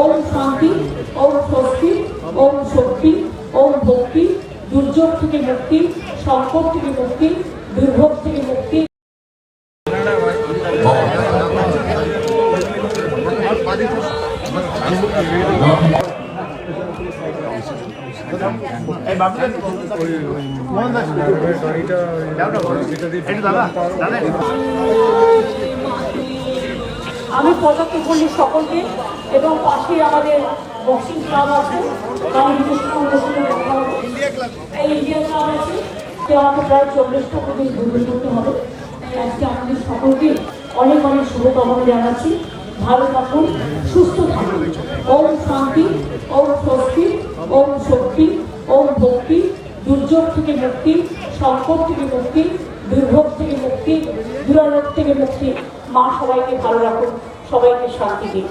ওম শান্তি ওম স্বস্তি ওম শক্তি ওম ভক্তি দুর্যোগ থেকে মুক্তি সংকট থেকে মুক্তি দুর্ভোগ থেকে মুক্তি আমি পদার্থ বলি সকলকে এবং পাশে আমাদের বক্সিং ক্লাব আছে আমি। এই ইন্ডিয়ান ক্লাব আমাকে প্রায় চল্লিশটা করে ঘুরে করতে হবে। আজকে আমাদের সকলকে অনেক অনেক শুভকামনা জানাচ্ছি। ভালো থাকুন, সুস্থ থাকুন। ওম শান্তি, ওম স্বস্তি, ওম শক্তি, ওম ভক্তি, দুর্যোগ থেকে মুক্তি, সংকট থেকে মুক্তি, দুর্ভোগ থেকে মুক্তি, দুরারোগ থেকে মুক্তি। মা সবাইকে ভালো রাখুন। সবাইকে শান্তি দিন।